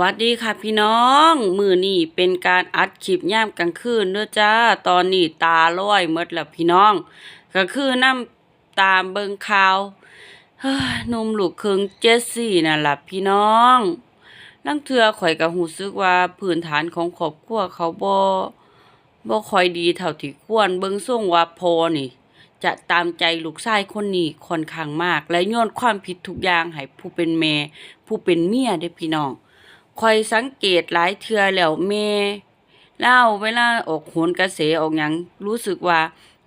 วัสดีค่ะพี่น้อง มือนี่เป็นการอัดคลิปย่ามกลางคืนเด้อจ้า ตอนนี้ตาลอยหมดแล้วพี่น้อง ก็คือน้ำตามเบิงข่าวเฮ้ยหนมลูกเคิงเจสซี่น่ะล่ะพี่น้องลังเทือข่อยก็หูซึกว่าพื้นฐานของครอบครัวเขาบ่บ่ค่อยดีเท่าที่ควรเบิงส่งว่าพอนี่ จะตามใจลูกชายคนนี้ค่อนข้างมาก และโยนความผิดทุกอย่างให้ผู้เป็นแม่ผู้เป็นเมียเด้พี่น้อง คอยสังเกตหลายเทื่อแล้วแม่เล่าเวลาออกโหนกระแสออกหยังรู้สึกว่า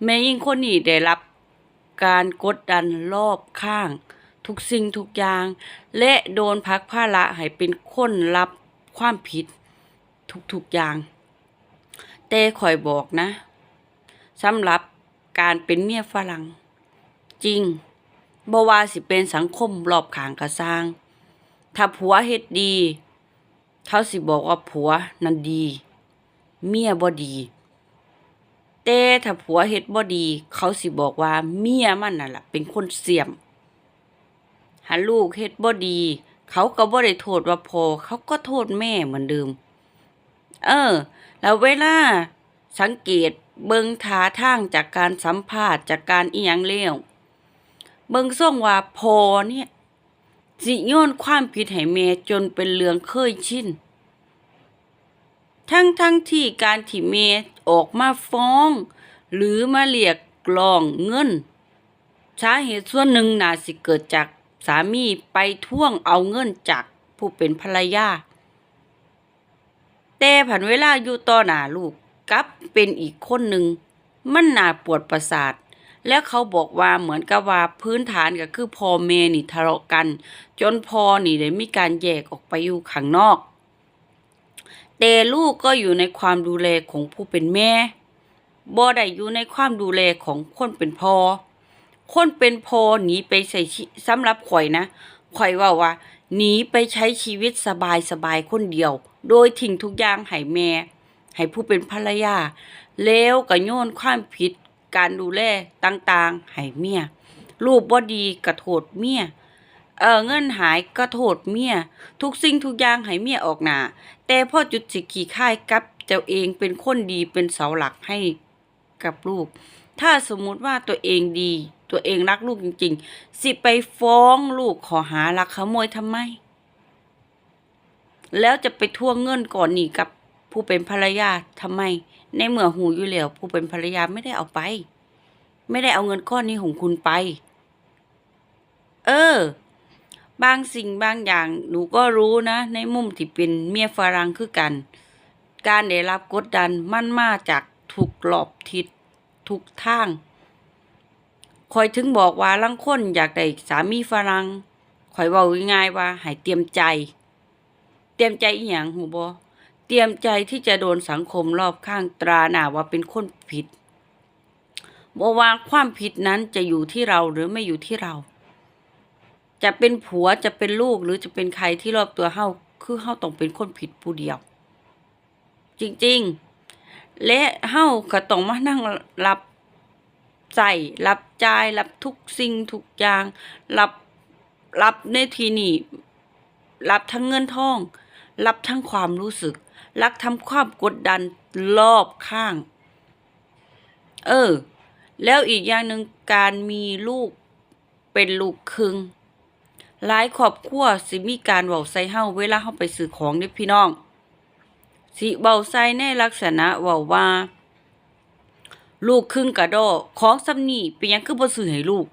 แม่ยิ่งคนนี้ได้รับการกดดันรอบข้าง ทุกสิ่งทุกอย่าง และโดนพักภาระให้เป็นคนรับความผิดทุกๆอย่าง แต่คอยบอกนะสำหรับการเป็นเมียฝรั่ง จริงบ่ว่าสิเป็นสังคมรอบข้างกระสร้าง ถ้าผัวเฮ็ดดี เขาสิบอกว่าผัวนั้นดี เมียบ่ดี แต่ถ้าผัวเฮ็ดบ่ดี เขาสิบอกว่าเมียมันนั่นล่ะ เป็นคนเสียมหาลูกเฮ็ดบ่ดี เขาก็บ่ได้โทษว่าพ่อเขาก็โทษแม่เหมือนเดิม เออ แล้วเวลาสังเกตเบิงท่าทางจากการสัมภาษณ์จากการอีหยังแล้วเบิงส่งว่าพอเนี่ย สิโยนความผิดให้แม่จนเป็นเรื่องเคยชินทั้งทั้งที่การที่แม่ออกมาฟ้อง หรือมาเรียกร้องเงินสาเหตุส่วนหนึ่งน่าสิเกิดจากสามีไปท่วงเอาเงินจากผู้เป็นภรรยา แต่ผันเวลาอยู่ต่อหน้าลูกกับเป็นอีกคนหนึ่ง มันน่าปวดประสาท แล้วเขาบอกว่าเหมือนกับว่าพื้นฐานก็คือพ่อแม่นี่ทะเลาะกัน จนพ่อนี่ได้มีการแยกออกไปอยู่ข้างนอก แต่ลูกก็อยู่ในความดูแลของผู้เป็นแม่บ่ได้อยู่ในความดูแลของคนเป็นพ่อคนเป็นพ่อหนีไปใส่ชีสำหรับข่อยนะข่อยว่าว่าหนีไปใช้ชีวิตสบายสบายๆคนเดียว โดยทิ้งทุกอย่างให้แม่ ให้ผู้เป็นภรรยา แล้วก็โยนความผิด การดูแลต่างๆให้เมียลูกบ่ดีก็โทษเมียเออเงินหายก็โทษเมียทุกสิ่งทุกอย่างให้เมียออกหนาแต่พ่อจุดสิขี่ค่ายกับเจ้าเองเป็นคนดีเป็นเสาหลักให้กับลูก ถ้าสมมุติว่าตัวเองดี ตัวเองรักลูกจริง ๆ สิไปฟ้องลูกขอหาลักขโมยทำไม แล้วจะไปทวงเงินก่อนหนีกับผู้เป็นภรรยาทำไม ในเมื่อหูอยู่แล้วผู้เป็นภรรยาไม่ได้เอาไป ไม่ได้เอาเงินก้อนนี้ของคุณไป เออ บางสิ่งบางอย่างหนูก็รู้นะ ในมุมที่เป็นเมียฝรั่งคือกัน การได้รับกดดันมันมาจากทุกรอบทิศทุกทางคอยถึงบอกว่าลังคนอยากได้สามีฝรั่งคอยเว้าง่ายๆว่าให้เตรียมใจ เตรียมใจอีหยังหูบ่ เตรียมใจที่จะโดนสังคมรอบข้างตราหน้าว่าเป็นคนผิดบ่ว่าความผิดนั้นจะอยู่ที่เราหรือไม่อยู่ที่เรา จะเป็นผัวจะเป็นลูกหรือจะเป็นใครที่รอบตัวเฮาคือเฮาต้องเป็นคนผิดผู้เดียว จริงๆ และเฮาก็ต้องมานั่งรับใส่รับใจรับทุกสิ่งทุกอย่าง รับรับในทีนี้รับทั้งเงินทอง รับทั้งความรู้สึก รับทั้งความกดดันรอบข้าง เออ แล้วอีกอย่างหนึ่งการมีลูกเป็นลูกครึ่งหลายครอบครัวสิมีการเว้าใส่เฮาเวลาเฮาไปซื้อของเด้พี่น้อง สิเว้าใส่ในลักษณะเว้าว่า ลูกครึ่งกระโดอของซำนี้เป็นหยังคือบ่ซื้อให้ลูก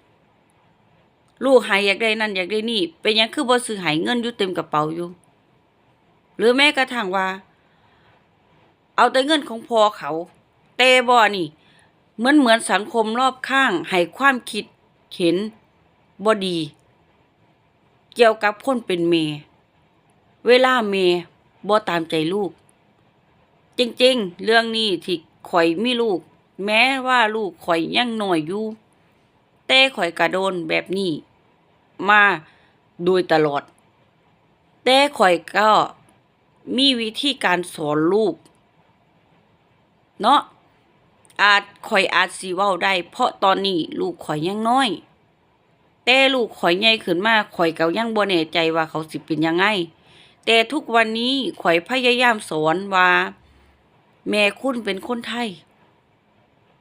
ลูกหายอยากได้นั่นอยากได้นี่ เป็นหยังคือบ่ซื้อให้เงินอยู่เต็มกระเป๋าอยู่ หรือแม้กระทั่งว่า เอาแต่เงินของพอเขาแต่บ่นี่ เหมือนเหมือนสังคมรอบข้างให้ความคิดเห็นบ่ดี เกี่ยวกับคนเป็นเม เวลาเมบ่ตามใจลูก จริงๆ เรื่องนี้ที่ข่อยมีลูก แม้ว่าลูกข่อยยังหน้อยอยู่แต่ข่อยกระโดนแบบนี้ มาโดยตลอด แต่ข่อยก็ มีวิธีการสอนลูก เนาะอาจข่อยอาจสิเว้าได้ เพราะตอนนี้ลูกข่อยยังน้อย แต่ลูกข่อยใหญ่ขึ้นมาข่อยก็ยังบ่แน่ใจว่าเขาสิเป็นยังไง แต่ทุกวันนี้ข่อยพยายามสอนว่า แม่คุณเป็นคนไทย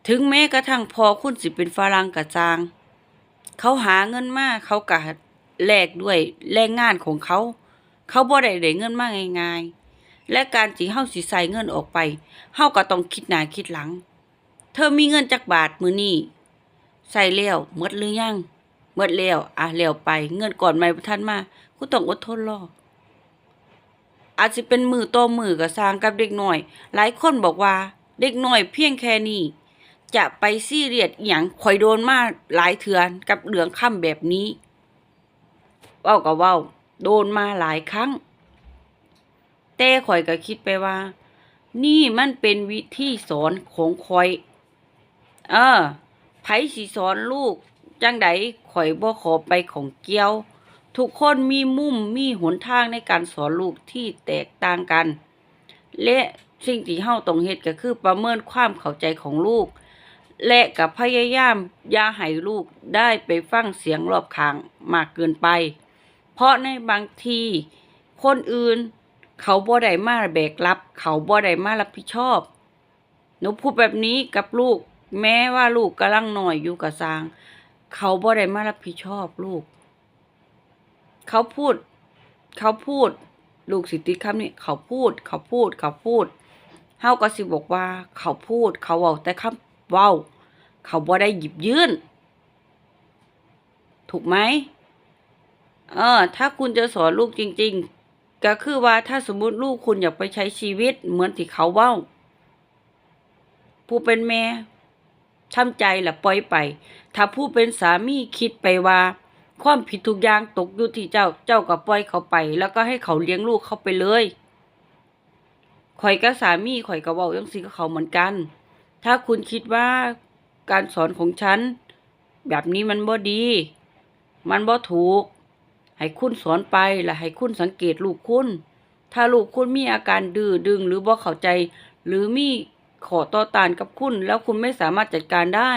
ถึงแม้กระทั่งพอคุณสิเป็นฝรั่งกะจาง เขาหาเงินมาเขากะแลกด้วยแรงงานของเขา เขาบ่ได้ได้เงินมาง่ายๆ และการสิเฮาสิใส่เงินออกไปเฮาก็ต้องคิดหน้าคิดหลัง เธอมีเงินจักบาทมื้อนี้ใส่แล้วหมดหรือยังหมดแล้วอะแล้วไป เงินก่อนใหม่ทันมากูต้องอดทนรออาจสิเป็นมือต่อมือก็สร้างกับเด็กหน้อย หลายคนบอกว่า เด็กหน้อยเพียงแค่นี้จะไปซี่เรียสอหย่างข่อยโดนมาหลายเทือนกับเรื่องค่ำแบบนี้เว้าก็เว้า โดนมาหลายครั้ง แต่ข่อยก็คิดไปว่า นี่มันเป็นวิธีสอนของข่อย เออไผสิสอนลูก จังใดข่อยบ่ขอไปของเกี่ยว ทุกคนมีมุมมีหนทางในการสอนลูกที่แตกต่างกัน และสิ่งที่เฮาต้องเฮ็ดก็คือประเมินความเข้าใจของลูก และกับพยายามอย่าให้ลูกได้ไปฟังเสียงรอบข้างมากเกินไป เพราะในบางทีคนอื่น เขาบ่ได้มาแบกรับ เขาบ่ได้มารับผิดชอบ หนูพูดแบบนี้กับลูก แม้ว่าลูกกำลังหน่อยอยู่กับสาง เขาบ่ได้มารับผิดชอบลูก เขาพูด เขาพูด ลูกสิติดคำนี้เขาพูด เขาพูด เขาพูดเฮาก็สิบอกว่า เขาพูด เขาเว้าแต่คำเว้า เขาบ่ได้หยิบยื่น ถูกไหม เออ ถ้าคุณจะสอนลูกจริง ๆ ก็คือว่าถ้าสมมุติลูกคุณอยากไปใช้ชีวิต เหมือนที่เขาเว้า ผู้เป็นแม่ทำใจและปล่อยไป ถ้าผู้เป็นสามีคิดไปว่า ความผิดทุกอย่างตกอยู่ที่เจ้า เจ้าก็ปล่อยเขาไป แล้วก็ให้เขาเลี้ยงลูกเขาไปเลยข่อยกับสามีข่อยก็เว้าจังซี่กับเขาเหมือนกัน ถ้าคุณคิดว่าการสอนของฉัน แบบนี้มันบ่ดี มันบ่ถูก ให้คุณสอนไปและให้คุณสังเกตลูกคุณ ถ้าลูกคุณมีอาการดื้อดึงหรือบ่เข้าใจ หรือมีขอต่อต้านกับคุณ แล้วคุณไม่สามารถจัดการได้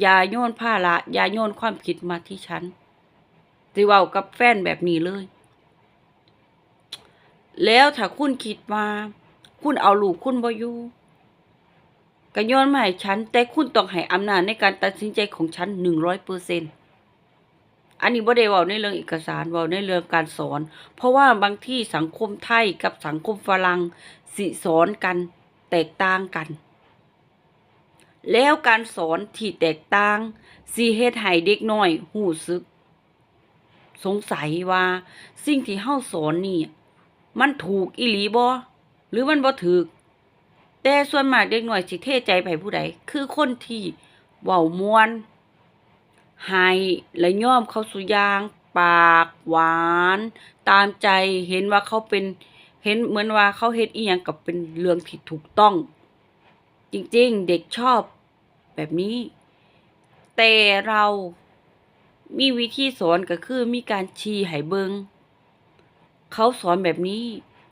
อย่าโยนภาระอย่าโยนความผิดมาที่ฉันสิว้ากับแฟนแบบนี้เลย แล้วถ้าคุณคิดว่าคุณเอาลูกคุณบ่อยู่ก็โยนมาให้ฉัน แต่คุณต้องให้อำนาจในการตัดสินใจของฉันหนึ่งร้อยเปอร์เซ็น อันนี้บ่ได้เว้าในเรื่องเอกสารเว้าในเรื่องการสอน เพราะว่าบางที่สังคมไทยกับสังคมฝรั่งสิสอนกันแตกต่างกัน แล้วการสอนที่แตกต่างสิเฮ็ดให้เด็กน้อยหู้สึก สงสัยว่าสิ่งที่เฮาสอนนี่ มันถูกอีหลีบ่หรือมันบ่ถูกแต่ส่วนมากเด็กน้อยสิเทใจไปผู้ใดคือคนที่เว้าม่วน ให้และยอมเขาสู่อย่าง ปากหวาน ตามใจเห็นว่าเขาเป็นเห็นเหมือนว่าเขาเฮ็ดอีหยังกับเป็นเรื่องที่ถูกต้อง จริงๆ เด็กชอบแบบนี้ แต่เรามีวิธีสอนก็คือมีการชี้ให้เบิงเขาสอนแบบนี้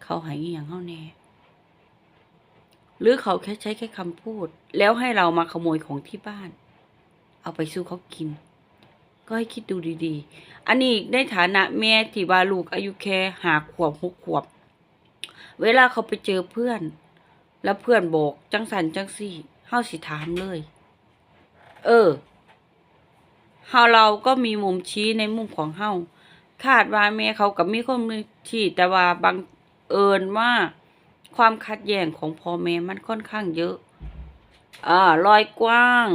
เขาให้อีหยังเฮาแน่หรือเขาแค่ใช้แค่คำพูด แล้วให้เรามาขโมยของที่บ้าน เอาไปสู้เขากิน ก็ให้คิดดูดีๆ อันนี้ในฐานะแม่ที่ว่าลูกอายุแค่หาขวบหกขวบ เวลาเขาไปเจอเพื่อน แล้วเพื่อนบอกจังสันจังสี่เฮาสิถามเลย เออเฮาเราก็มีมุมชี้ในมุมของเฮาคาดว่าแม่เขากับมีคนมือที่แต่ว่าบังเอิญว่าความขัดแย้งของพ่อแม่มันค่อนข้างเยอะ อ่ารอยกว้าง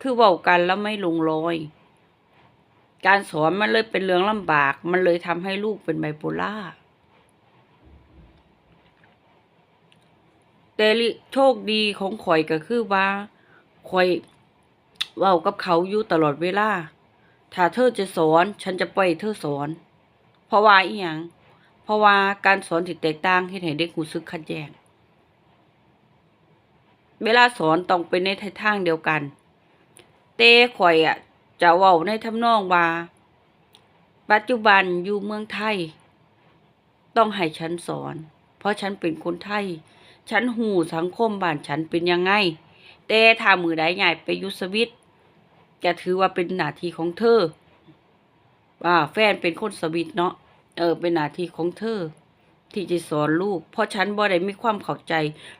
คือเว้ากันแล้วไม่ลงรอย การสอนมันเลยเป็นเรื่องลำบาก มันเลยทำให้ลูกเป็นไบโพล่าแต่โชคดีของข่อยก็คือว่าข่อยเว้ากับเขาอยู่ตลอดเวลา ถ้าเธอจะสอนฉันจะปล่อยเธอสอน เพราะว่าอีหยัง เพราะว่าการสอนที่แตกต่างเฮ็ดให้เด็กรู้สึกขัดแย้งเวลาสอนต้องเป็นในทิศทางเดียวกันแต่ข่อยอะ จะเว้าในทำนองว่า ปัจจุบันอยู่เมืองไทย ต้องให้ฉันสอน เพราะฉันเป็นคนไทย ฉันหูสังคมบ้านฉันเป็นยังไง แต่ถ้ามือใดใหญ่ไปยุสวิตจะถือว่าเป็นหน้าที่ของเธอ ว่าแฟนเป็นคนสวิตเนาะ เออ เป็นหน้าที่ของเธอ ที่จะสอนลูก เพราะฉันบ่ได้มีความเข้าใจ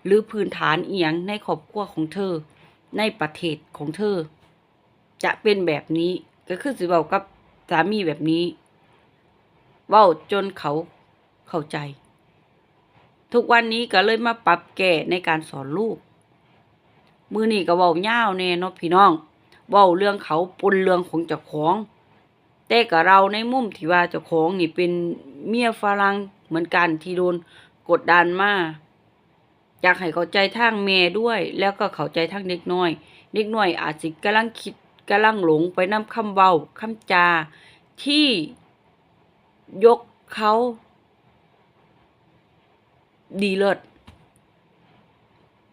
หรือพื้นฐานเอียงในครอบครัวของเธอ ในประเทศของเธอ จะเป็นแบบนี้ ก็คือสิเว้ากับสามีแบบนี้เว้าจนเขาเข้าใจ ทุกวันนี้ก็เลยมาปรับแก้ในการสอนลูก มือนี่ก็เว้ายาวแน่เนาะพี่น้องเว้าเรื่องเขาปนเรื่องของเจ้าของแต่กับเราในมุมที่ว่าเจ้าของนี่เป็นเมียฝรั่งเหมือนกันที่โดนกดดันมาอยากให้เข้าใจทางแม่ด้วย แล้วก็เข้าใจทางเด็กน้อย เด็กน้อยอาจสิกำลังคิด กำลังหลงไปนำคำเว้าคำจา ที่ยกเขา ดีเลิศ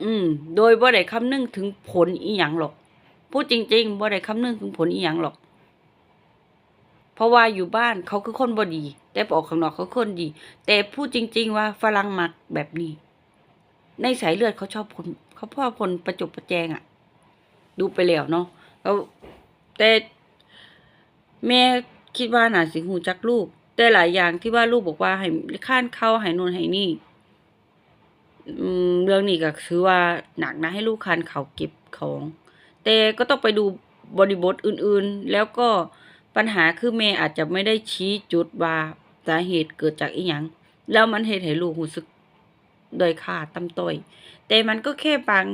อืม โดยบ่ได้คำนึงถึงผลอีหยังหรอก พูดจริงๆบ่ได้คำนึงถึงผลอีหยังหรอก เพราะว่าอยู่บ้านเขาคือคนบ่ดี แต่พอออกข้างนอกเขาคนดี แต่พูดจริง ๆ ว่าฝรั่งมักแบบนี้ ในสายเลือดเขาชอบคนเขาพ่อคนประจบประแจงอะ่ะ ดูไปแล้วเนาะ แล้วแต่แม่คิดว่าน่าสิหูจักลูก แต่หลายอย่างที่ว่าลูกบอกว่าให้ข้านเข้าให้นูนให้นี่เรื่องนี้ก็คือว่าหนักนะให้ลูกคันเขาเก็บของ แต่ก็ต้องไปดูบริบทอื่นๆ แล้วก็ปัญหาคือแม่อาจจะไม่ได้ชี้จุดว่าสาเหตุเกิดจากอีหยังแล้วมันเหตุให้ลูกรู้สึกโดยค่าตำต้อยแต่มันก็แค่บาง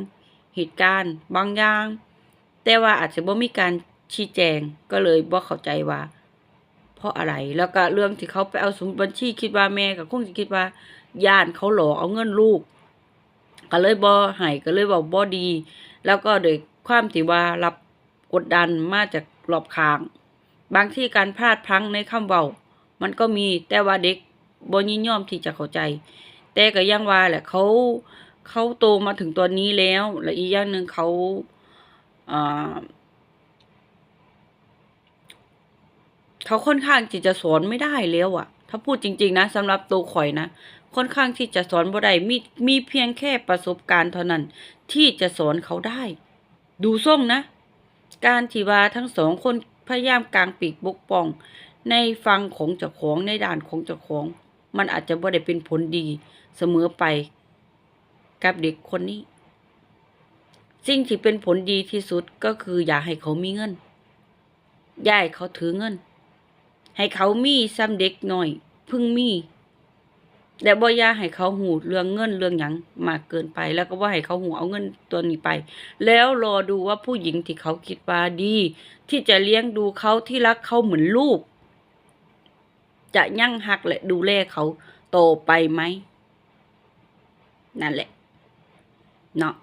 เหตุการณ์บางอย่าง แต่ว่าอาจจะบ่มีการชี้แจงก็เลยบ่เข้าใจว่า เพราะอะไรแล้วก็เรื่องที่เขาไปเอาสมุดบัญชีคิดว่าแม่ก็คงจะคิดว่าย่านเขาหลอกเอาเงินลูก ก็เลยบ่ให้ก็เลยบอกบ่ดี แล้วก็โดยความที่ว่ารับกดดันมาจากรอบข้าง บางที่การพลาดพลั้งในคำเว้ามันก็มีแต่ว่าเด็กบ่ยินยอมที่จะเข้าใจ แต่ก็ยังว่าแหละเขาเขาโตมาถึงตอนนี้แล้ว และอีกอย่างหนึ่งเขา เขาค่อนข้างที่จะสอนไม่ได้แล้วอะถ้าพูดจริง ๆ นะสำหรับตัวข่อยนะค่อนข้างที่จะสอนบ่ได้มีมีเพียงแค่ประสบการณ์เท่านั้น ที่จะสอนเขาได้ ดูส่งนะ การที่ว่าทั้งสองคนพยายามกลางปีกบกป้อง ในฟังของเจ้าของในด่านของเจ้าของ มันอาจจะบ่ได้เป็นผลดีเสมอไปกับเด็กคนนี้ สิ่งที่เป็นผลดีที่สุดก็คืออย่าให้เขามีเงินอย่าให้เขาถือเงิน ให้เขามีซ้ำเด็กหน่อย พึ่งมีและบ่อย่าให้เขาหูเรื่องเงินเรื่องหยังมากเกินไป แล้วก็บ่ให้เขาหูเอาเงินตัวนี้ไป แล้วรอดูว่าผู้หญิงที่เขาคิดว่าดี ที่จะเลี้ยงดูเขาที่รักเขาเหมือนลูก จะยั่งหักและดูแลเขาโตไปไหมนั่นแหละเนาะ